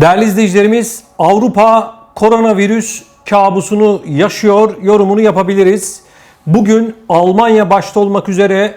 Değerli izleyicilerimiz Avrupa koronavirüs kabusunu yaşıyor yorumunu yapabiliriz. Bugün Almanya başta olmak üzere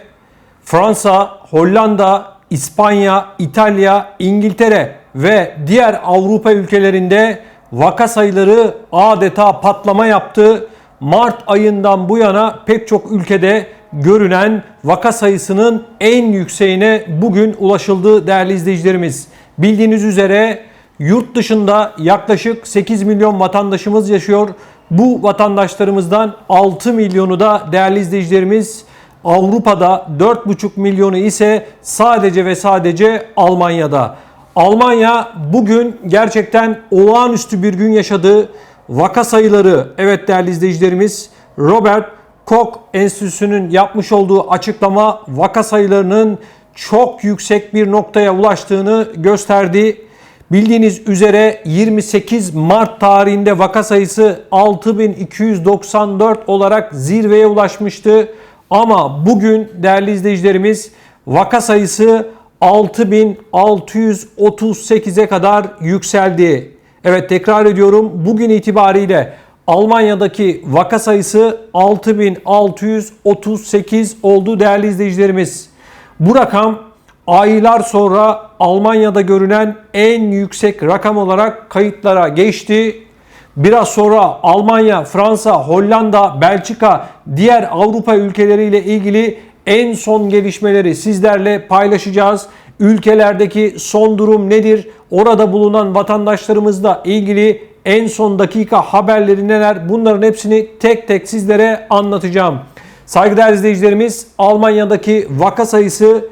Fransa, Hollanda, İspanya, İtalya, İngiltere ve diğer Avrupa ülkelerinde vaka sayıları adeta patlama yaptı. Mart ayından bu yana pek çok ülkede görünen vaka sayısının en yükseğine bugün ulaşıldı değerli izleyicilerimiz. Bildiğiniz üzere yurt dışında yaklaşık 8 milyon vatandaşımız yaşıyor. Bu vatandaşlarımızdan 6 milyonu da değerli izleyicilerimiz Avrupa'da 4,5 milyonu ise sadece ve sadece Almanya'da. Almanya bugün gerçekten olağanüstü bir gün yaşadı. Vaka sayıları evet değerli izleyicilerimiz Robert Koch Enstitüsü'nün yapmış olduğu açıklama vaka sayılarının çok yüksek bir noktaya ulaştığını gösterdi. Bildiğiniz üzere 28 Mart tarihinde vaka sayısı 6294 olarak zirveye ulaşmıştı. Ama bugün değerli izleyicilerimiz vaka sayısı 6638'e kadar yükseldi. Evet tekrar ediyorum bugün itibariyle Almanya'daki vaka sayısı 6638 oldu değerli izleyicilerimiz. Bu rakam aylar sonra Almanya'da görünen en yüksek rakam olarak kayıtlara geçti. Biraz sonra Almanya, Fransa, Hollanda, Belçika, diğer Avrupa ülkeleriyle ilgili en son gelişmeleri sizlerle paylaşacağız. Ülkelerdeki son durum nedir? Orada bulunan vatandaşlarımızla ilgili en son dakika haberleri neler? Bunların hepsini tek tek sizlere anlatacağım. Saygıdeğer izleyicilerimiz Almanya'daki vaka sayısı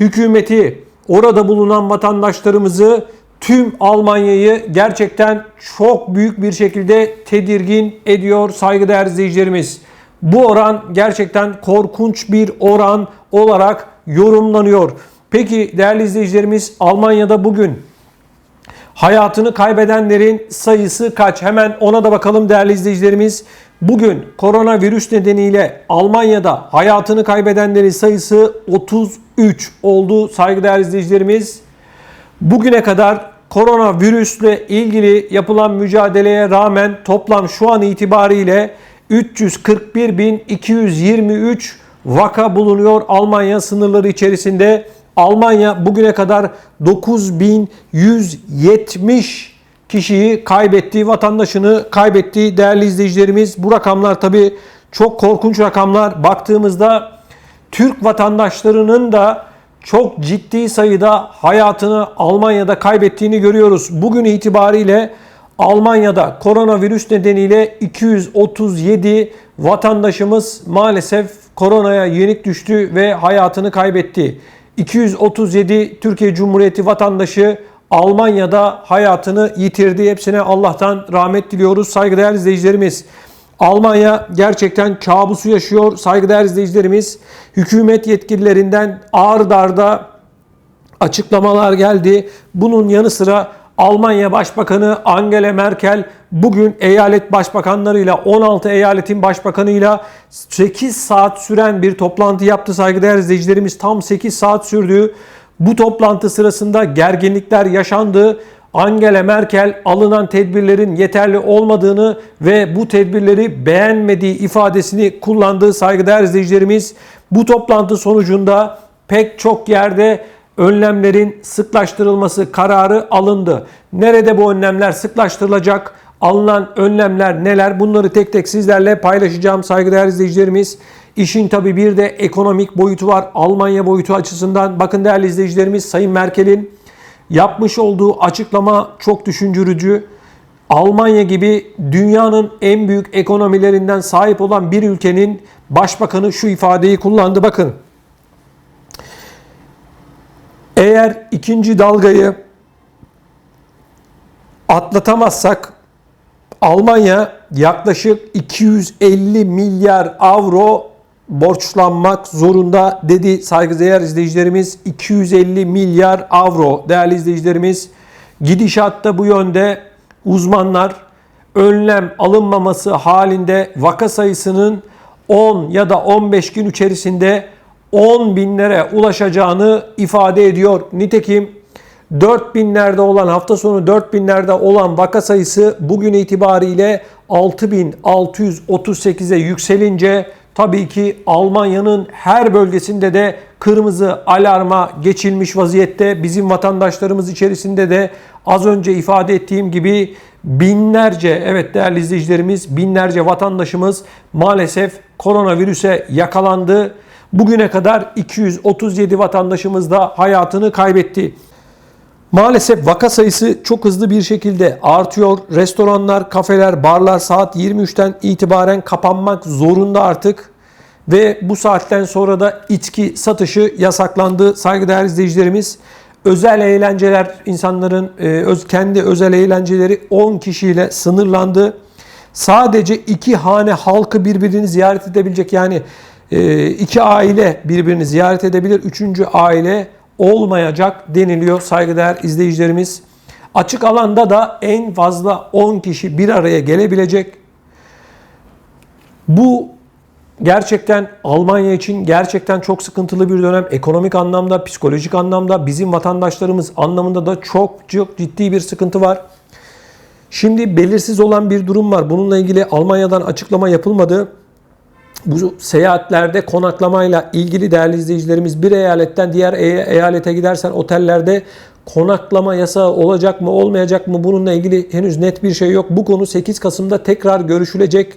hükümeti, orada bulunan vatandaşlarımızı tüm Almanya'yı gerçekten çok büyük bir şekilde tedirgin ediyor saygıdeğer izleyicilerimiz. Bu oran gerçekten korkunç bir oran olarak yorumlanıyor. Peki değerli izleyicilerimiz Almanya'da bugün hayatını kaybedenlerin sayısı kaç? Hemen ona da bakalım değerli izleyicilerimiz. Bugün koronavirüs nedeniyle Almanya'da hayatını kaybedenlerin sayısı 33 oldu saygıdeğer izleyicilerimiz. Bugüne kadar koronavirüsle ilgili yapılan mücadeleye rağmen toplam şu an itibariyle 341.223 vaka bulunuyor Almanya sınırları içerisinde. Almanya bugüne kadar 9170 kişiyi kaybettiği, vatandaşını kaybettiği değerli izleyicilerimiz. Bu rakamlar tabii çok korkunç rakamlar. Baktığımızda Türk vatandaşlarının da çok ciddi sayıda hayatını Almanya'da kaybettiğini görüyoruz. Bugün itibariyle Almanya'da koronavirüs nedeniyle 237 vatandaşımız maalesef koronaya yenik düştü ve hayatını kaybetti. 237 Türkiye Cumhuriyeti vatandaşı Almanya'da hayatını yitirdi. Hepsine Allah'tan rahmet diliyoruz. Saygıdeğer izleyicilerimiz. Almanya gerçekten kabusu yaşıyor. Saygıdeğer izleyicilerimiz. Hükümet yetkililerinden ağır darda açıklamalar geldi. Bunun yanı sıra Almanya Başbakanı Angela Merkel bugün eyalet başbakanlarıyla 16 eyaletin başbakanıyla 8 saat süren bir toplantı yaptı saygıdeğer izleyicilerimiz. Tam 8 saat sürdü. Bu toplantı sırasında gerginlikler yaşandı. Angela Merkel alınan tedbirlerin yeterli olmadığını ve bu tedbirleri beğenmediği ifadesini kullandığı saygıdeğer izleyicilerimiz bu toplantı sonucunda pek çok yerde önlemlerin sıklaştırılması kararı alındı. Nerede bu önlemler sıklaştırılacak? Alınan önlemler neler? Bunları tek tek sizlerle paylaşacağım saygıdeğer izleyicilerimiz. İşin tabi bir de ekonomik boyutu var. Almanya boyutu açısından bakın değerli izleyicilerimiz Sayın Merkel'in yapmış olduğu açıklama çok düşündürücü. Almanya gibi dünyanın en büyük ekonomilerinden sahip olan bir ülkenin başbakanı şu ifadeyi kullandı. Bakın. Eğer ikinci dalgayı atlatamazsak Almanya yaklaşık 250 milyar avro borçlanmak zorunda dedi saygıdeğer izleyicilerimiz. 250 milyar avro değerli izleyicilerimiz. Gidişatta bu yönde uzmanlar önlem alınmaması halinde vaka sayısının 10 ya da 15 gün içerisinde 10 binlere ulaşacağını ifade ediyor. Nitekim 4000'lerde olan hafta sonu 4000'lerde olan vaka sayısı bugün itibariyle 6638'e yükselince tabii ki Almanya'nın her bölgesinde de kırmızı alarma geçilmiş vaziyette. Bizim vatandaşlarımız içerisinde de az önce ifade ettiğim gibi binlerce evet değerli izleyicilerimiz binlerce vatandaşımız maalesef koronavirüse yakalandı. Bugüne kadar 237 vatandaşımız da hayatını kaybetti. Maalesef vaka sayısı çok hızlı bir şekilde artıyor. Restoranlar, kafeler, barlar saat 23'ten itibaren kapanmak zorunda artık. Ve bu saatten sonra da içki satışı yasaklandı saygıdeğer izleyicilerimiz. Özel eğlenceler insanların e, öz, kendi özel eğlenceleri 10 kişiyle sınırlandı. Sadece iki hane halkı birbirini ziyaret edebilecek yani e, iki aile birbirini ziyaret edebilir. Üçüncü aile olmayacak deniliyor saygıdeğer izleyicilerimiz. Açık alanda da en fazla 10 kişi bir araya gelebilecek. Bu gerçekten Almanya için gerçekten çok sıkıntılı bir dönem. Ekonomik anlamda, psikolojik anlamda, bizim vatandaşlarımız anlamında da çok çok ciddi bir sıkıntı var. Şimdi belirsiz olan bir durum var. Bununla ilgili Almanya'dan açıklama yapılmadı. Bu seyahatlerde konaklamayla ilgili değerli izleyicilerimiz bir eyaletten diğer e- eyalete gidersen otellerde konaklama yasağı olacak mı olmayacak mı bununla ilgili henüz net bir şey yok. Bu konu 8 Kasım'da tekrar görüşülecek.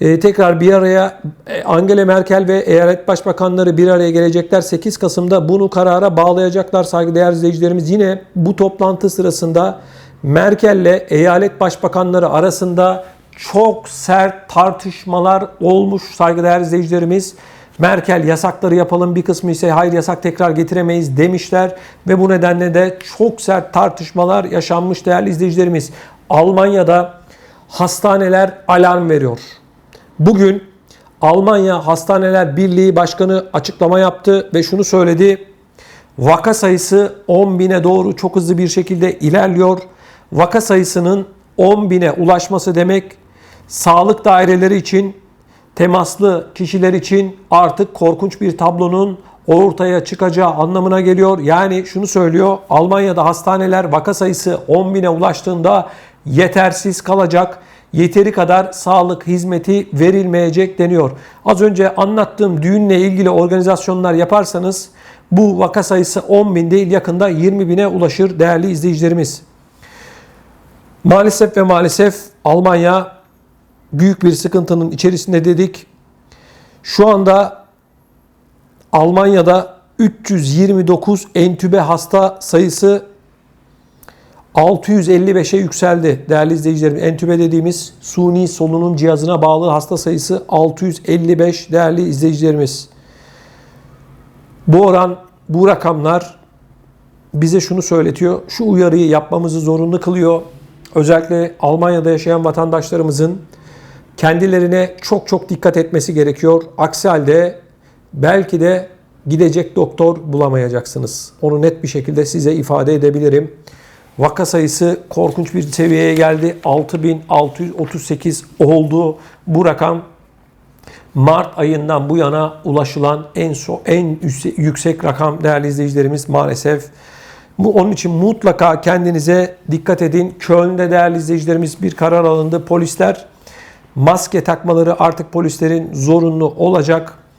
Ee, tekrar bir araya e, Angela Merkel ve eyalet başbakanları bir araya gelecekler. 8 Kasım'da bunu karara bağlayacaklar saygıdeğer izleyicilerimiz. Yine bu toplantı sırasında Merkel'le eyalet başbakanları arasında çok sert tartışmalar olmuş saygıdeğer izleyicilerimiz. Merkel yasakları yapalım bir kısmı ise hayır yasak tekrar getiremeyiz demişler ve bu nedenle de çok sert tartışmalar yaşanmış değerli izleyicilerimiz. Almanya'da hastaneler alarm veriyor. Bugün Almanya Hastaneler Birliği Başkanı açıklama yaptı ve şunu söyledi. Vaka sayısı 10 bine doğru çok hızlı bir şekilde ilerliyor. Vaka sayısının 10 bine ulaşması demek sağlık daireleri için, temaslı kişiler için artık korkunç bir tablonun ortaya çıkacağı anlamına geliyor. Yani şunu söylüyor, Almanya'da hastaneler vaka sayısı 10 bine ulaştığında yetersiz kalacak. Yeteri kadar sağlık hizmeti verilmeyecek deniyor. Az önce anlattığım düğünle ilgili organizasyonlar yaparsanız bu vaka sayısı 10 bin değil yakında 20 bine ulaşır değerli izleyicilerimiz. Maalesef ve maalesef Almanya büyük bir sıkıntının içerisinde dedik. Şu anda Almanya'da 329 entübe hasta sayısı 655'e yükseldi değerli izleyicilerim. Entübe dediğimiz suni solunum cihazına bağlı hasta sayısı 655 değerli izleyicilerimiz. Bu oran, bu rakamlar bize şunu söyletiyor. Şu uyarıyı yapmamızı zorunlu kılıyor. Özellikle Almanya'da yaşayan vatandaşlarımızın kendilerine çok çok dikkat etmesi gerekiyor. Aksi halde belki de gidecek doktor bulamayacaksınız. Onu net bir şekilde size ifade edebilirim. Vaka sayısı korkunç bir seviyeye geldi. 6638 oldu. Bu rakam Mart ayından bu yana ulaşılan en so en yüksek rakam değerli izleyicilerimiz maalesef. Bu onun için mutlaka kendinize dikkat edin. Köln'de değerli izleyicilerimiz bir karar alındı. Polisler maske takmaları artık polislerin zorunlu olacak.